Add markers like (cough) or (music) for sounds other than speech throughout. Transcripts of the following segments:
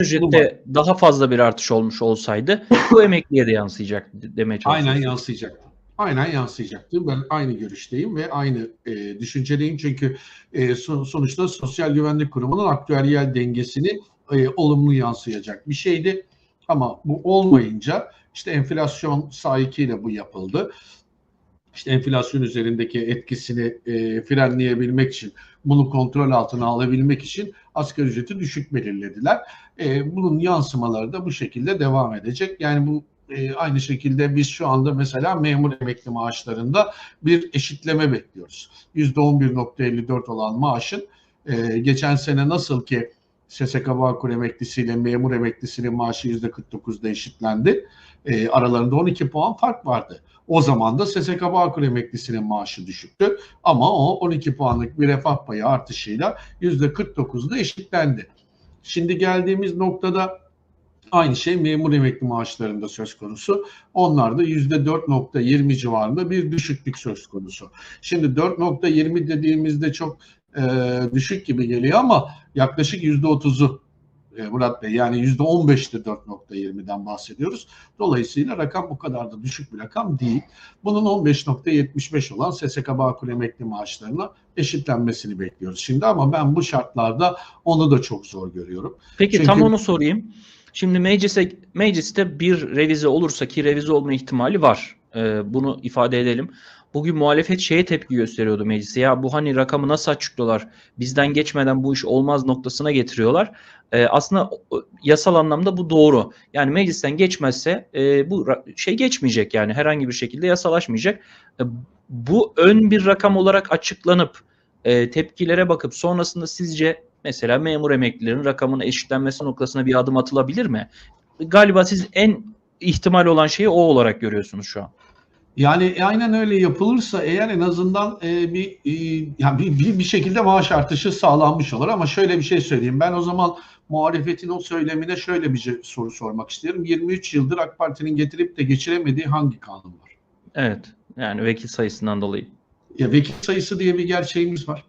ücrette daha fazla bir artış olmuş olsaydı bu (laughs) emekliye de yansıyacak demeye çalışıyorum. Aynen yansıyacaktı. Aynen yansıyacaktı. Ben aynı görüşteyim ve aynı e, düşüncedeyim çünkü e, son- sonuçta Sosyal Güvenlik Kurumu'nun aktüeryel dengesini e, olumlu yansıyacak bir şeydi. Ama bu olmayınca işte enflasyon sahikiyle bu yapıldı. İşte enflasyon üzerindeki etkisini e, frenleyebilmek için, bunu kontrol altına alabilmek için asgari ücreti düşük belirlediler. E, bunun yansımaları da bu şekilde devam edecek. Yani bu e, aynı şekilde biz şu anda mesela memur emekli maaşlarında bir eşitleme bekliyoruz. %11.54 olan maaşın e, geçen sene nasıl ki SSK Bağkur emeklisiyle memur emeklisinin maaşı %49'da eşitlendi. E, aralarında 12 puan fark vardı. O zaman da SSK Bağkur emeklisinin maaşı düşüktü. Ama o 12 puanlık bir refah payı artışıyla %49'da eşitlendi. Şimdi geldiğimiz noktada Aynı şey memur emekli maaşlarında söz konusu. Onlarda %4.20 civarında bir düşüklük söz konusu. Şimdi 4.20 dediğimizde çok e, düşük gibi geliyor ama yaklaşık %30'u e, Murat Bey yani %15'te 4.20'den bahsediyoruz. Dolayısıyla rakam bu kadar da düşük bir rakam değil. Bunun 15.75 olan SSK Bağkur emekli maaşlarına eşitlenmesini bekliyoruz şimdi ama ben bu şartlarda onu da çok zor görüyorum. Peki Çünkü- tam onu sorayım. Şimdi meclise, mecliste bir revize olursa ki revize olma ihtimali var. Ee, bunu ifade edelim. Bugün muhalefet şeye tepki gösteriyordu meclise. Ya bu hani rakamı nasıl açıklıyorlar? Bizden geçmeden bu iş olmaz noktasına getiriyorlar. Ee, aslında yasal anlamda bu doğru. Yani meclisten geçmezse e, bu şey geçmeyecek yani herhangi bir şekilde yasalaşmayacak. E, bu ön bir rakam olarak açıklanıp e, tepkilere bakıp sonrasında sizce mesela memur emeklilerin rakamının eşitlenmesi noktasına bir adım atılabilir mi? Galiba siz en ihtimal olan şeyi o olarak görüyorsunuz şu an. Yani aynen öyle yapılırsa eğer en azından e, bir, e, yani bir, bir bir şekilde maaş artışı sağlanmış olur ama şöyle bir şey söyleyeyim. Ben o zaman muhalefetin o söylemine şöyle bir şey- soru sormak istiyorum. 23 yıldır AK Parti'nin getirip de geçiremediği hangi kanun var? Evet. Yani vekil sayısından dolayı. Ya vekil sayısı diye bir gerçeğimiz var.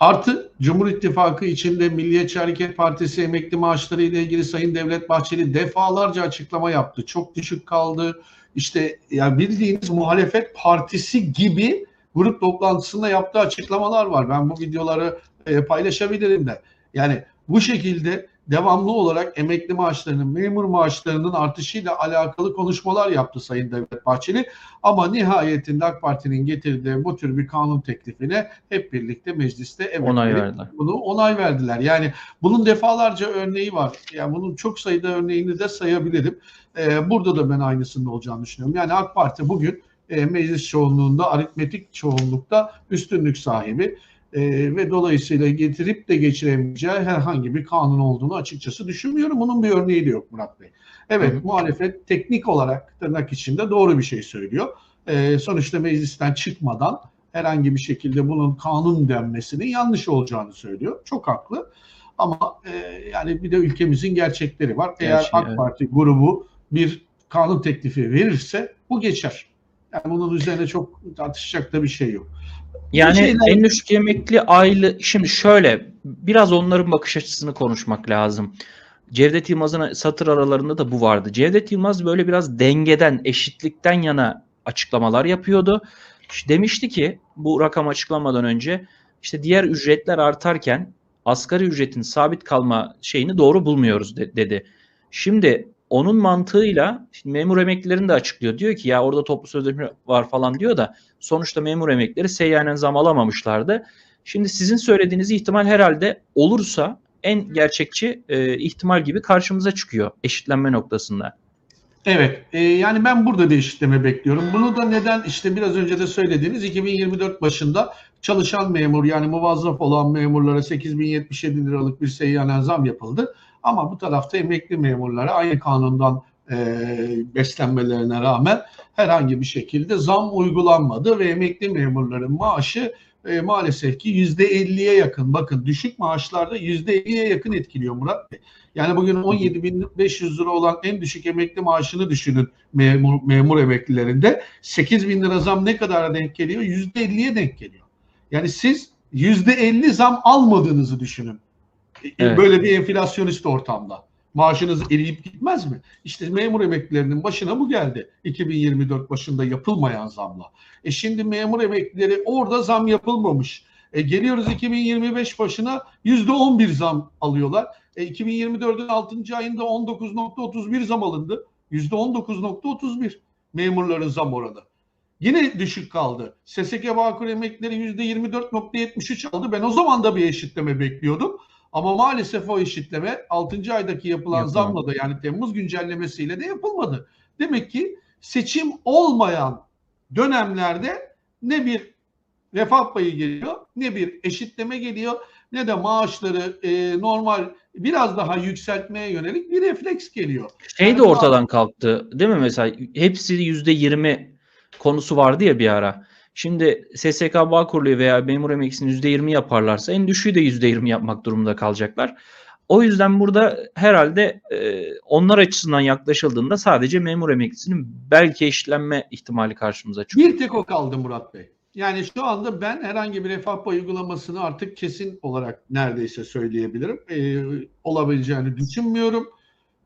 Artı Cumhur İttifakı içinde Milliyetçi Hareket Partisi emekli maaşları ile ilgili Sayın Devlet Bahçeli defalarca açıklama yaptı. Çok düşük kaldı. İşte ya bildiğiniz muhalefet partisi gibi grup toplantısında yaptığı açıklamalar var. Ben bu videoları e, paylaşabilirim de. Yani bu şekilde devamlı olarak emekli maaşlarının, memur maaşlarının artışıyla alakalı konuşmalar yaptı Sayın Devlet Bahçeli. Ama nihayetinde AK Parti'nin getirdiği bu tür bir kanun teklifine hep birlikte mecliste evet Onay verip verdiler. bunu onay verdiler. Yani bunun defalarca örneği var. Yani bunun çok sayıda örneğini de sayabilirim. Ee, burada da ben aynısının olacağını düşünüyorum. Yani AK Parti bugün e, meclis çoğunluğunda, aritmetik çoğunlukta üstünlük sahibi. Ee, ve dolayısıyla getirip de geçiremeyeceği herhangi bir kanun olduğunu açıkçası düşünmüyorum. Bunun bir örneği de yok Murat Bey. Evet Hı muhalefet teknik olarak tırnak içinde doğru bir şey söylüyor. Ee, sonuçta meclisten çıkmadan herhangi bir şekilde bunun kanun denmesinin yanlış olacağını söylüyor. Çok haklı. Ama e, yani bir de ülkemizin gerçekleri var. Eğer Gerçeği, AK evet. Parti grubu bir kanun teklifi verirse bu geçer. Yani bunun üzerine çok tartışacak da bir şey yok. Yani şeyler- en düşük emekli aile şimdi şöyle biraz onların bakış açısını konuşmak lazım. Cevdet Yılmaz'ın satır aralarında da bu vardı. Cevdet Yılmaz böyle biraz dengeden, eşitlikten yana açıklamalar yapıyordu. İşte Demişti ki bu rakam açıklanmadan önce işte diğer ücretler artarken asgari ücretin sabit kalma şeyini doğru bulmuyoruz de- dedi. Şimdi onun mantığıyla şimdi memur emeklilerini de açıklıyor. Diyor ki ya orada toplu sözleşme var falan diyor da sonuçta memur emeklileri seyyanen zam alamamışlardı. Şimdi sizin söylediğiniz ihtimal herhalde olursa en gerçekçi e, ihtimal gibi karşımıza çıkıyor eşitlenme noktasında. Evet, e, yani ben burada da eşitleme bekliyorum. Bunu da neden işte biraz önce de söylediğiniz 2024 başında çalışan memur yani muvazzaf olan memurlara 8077 liralık bir seyyanen zam yapıldı. Ama bu tarafta emekli memurlara aynı kanundan e, beslenmelerine rağmen herhangi bir şekilde zam uygulanmadı ve emekli memurların maaşı e, maalesef ki %50'ye yakın. Bakın düşük maaşlarda %50'ye yakın etkiliyor Murat Bey. Yani bugün 17.500 lira olan en düşük emekli maaşını düşünün memur, memur emeklilerinde. 8 bin lira zam ne kadara denk geliyor? %50'ye denk geliyor. Yani siz %50 zam almadığınızı düşünün. E, Evet. Böyle bir enflasyonist ortamda. Maaşınız eriyip gitmez mi? İşte memur emeklilerinin başına bu geldi. 2024 başında yapılmayan zamla. E şimdi memur emeklileri orada zam yapılmamış. E geliyoruz 2025 başına %11 zam alıyorlar. E 2024'ün 6. ayında 19.31 zam alındı. %19.31 memurların zam oranı. Yine düşük kaldı. SSK Bağkur emeklileri %24.73 aldı. Ben o zaman da bir eşitleme bekliyordum. Ama maalesef o eşitleme 6. aydaki yapılan Yapılmadı. zamla da yani Temmuz güncellemesiyle de yapılmadı. Demek ki seçim olmayan dönemlerde ne bir refah payı geliyor, ne bir eşitleme geliyor, ne de maaşları e, normal biraz daha yükseltmeye yönelik bir refleks geliyor. Şey de Yani ortadan kalktı değil mi mesela hepsi %20 konusu vardı ya bir ara. Şimdi SSK Bağkurlu'yu veya memur emeklisini %20 yaparlarsa en düşüğü de %20 yapmak durumunda kalacaklar. O yüzden burada herhalde e, onlar açısından yaklaşıldığında sadece memur emeklisinin belki eşitlenme ihtimali karşımıza çıkıyor. Bir tek o kaldı Murat Bey. Yani şu anda ben herhangi bir refah payı uygulamasını artık kesin olarak neredeyse söyleyebilirim. Ee, olabileceğini düşünmüyorum.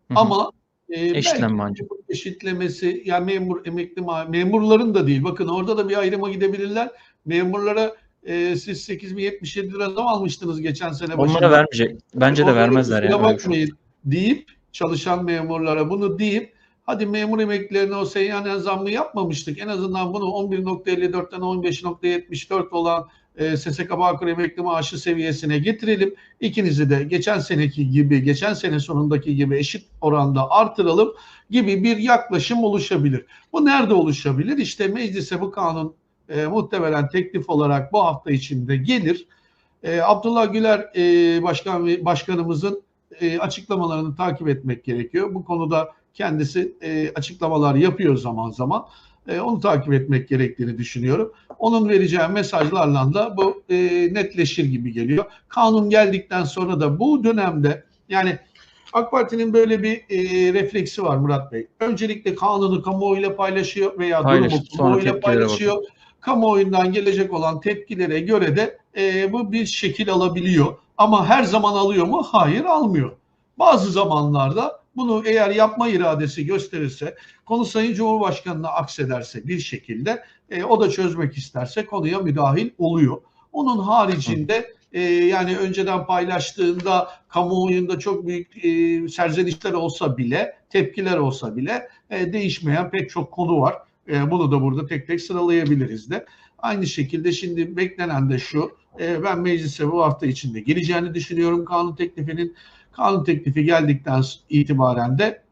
Hı hı. Ama e, Eşitlenme ancak. eşitlemesi yani memur emekli memurların da değil. Bakın orada da bir ayrıma gidebilirler. Memurlara e, siz 8077 lira zam almıştınız geçen sene başında. Onlara vermeyecek. Bence de vermezler kusura ya. böyle bir şey. bakmayın deyip çalışan memurlara bunu deyip hadi memur emeklilerine o seyyanen zammı yapmamıştık. En azından bunu 11.54'ten 15.74 olan e, SSK Bağkur emekli maaşı seviyesine getirelim. İkinizi de geçen seneki gibi, geçen sene sonundaki gibi eşit oranda artıralım gibi bir yaklaşım oluşabilir. Bu nerede oluşabilir? İşte meclise bu kanun e, muhtemelen teklif olarak bu hafta içinde gelir. E, Abdullah Güler e, başkan başkanımızın e, açıklamalarını takip etmek gerekiyor. Bu konuda kendisi e, açıklamalar yapıyor zaman zaman. E, onu takip etmek gerektiğini düşünüyorum. Onun vereceği mesajlarla da bu e, netleşir gibi geliyor. Kanun geldikten sonra da bu dönemde yani AK Parti'nin böyle bir e, refleksi var Murat Bey. Öncelikle kanunu kamuoyuyla paylaşıyor veya Paylaşır, durumu kamuoyuyla paylaşıyor. Kamuoyundan gelecek olan tepkilere göre de e, bu bir şekil alabiliyor. Ama her zaman alıyor mu? Hayır almıyor. Bazı zamanlarda bunu eğer yapma iradesi gösterirse, konu Sayın Cumhurbaşkanı'na aksederse bir şekilde e, o da çözmek isterse konuya müdahil oluyor. Onun haricinde e, yani önceden paylaştığında kamuoyunda çok büyük e, serzenişler olsa bile, tepkiler olsa bile e, değişmeyen pek çok konu var. E, bunu da burada tek tek sıralayabiliriz de. Aynı şekilde şimdi beklenen de şu, e, ben meclise bu hafta içinde geleceğini düşünüyorum kanun teklifinin. Kanun teklifi geldikten itibaren de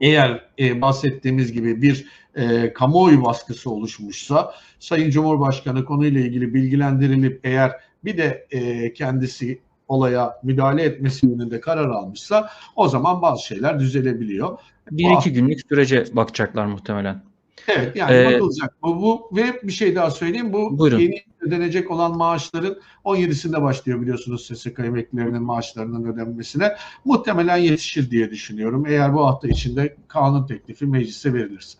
eğer e, bahsettiğimiz gibi bir e, kamuoyu baskısı oluşmuşsa, Sayın Cumhurbaşkanı konuyla ilgili bilgilendirilip eğer bir de e, kendisi olaya müdahale etmesi yönünde karar almışsa o zaman bazı şeyler düzelebiliyor. Bir iki günlük sürece bakacaklar muhtemelen. Evet yani Ee, bakılacak. Bu, bu ve bir şey daha söyleyeyim. Bu Buyurun. yeni ödenecek olan maaşların 17'sinde başlıyor biliyorsunuz SSK emeklilerinin maaşlarının ödenmesine. Muhtemelen yetişir diye düşünüyorum. Eğer bu hafta içinde kanun teklifi meclise verilirse.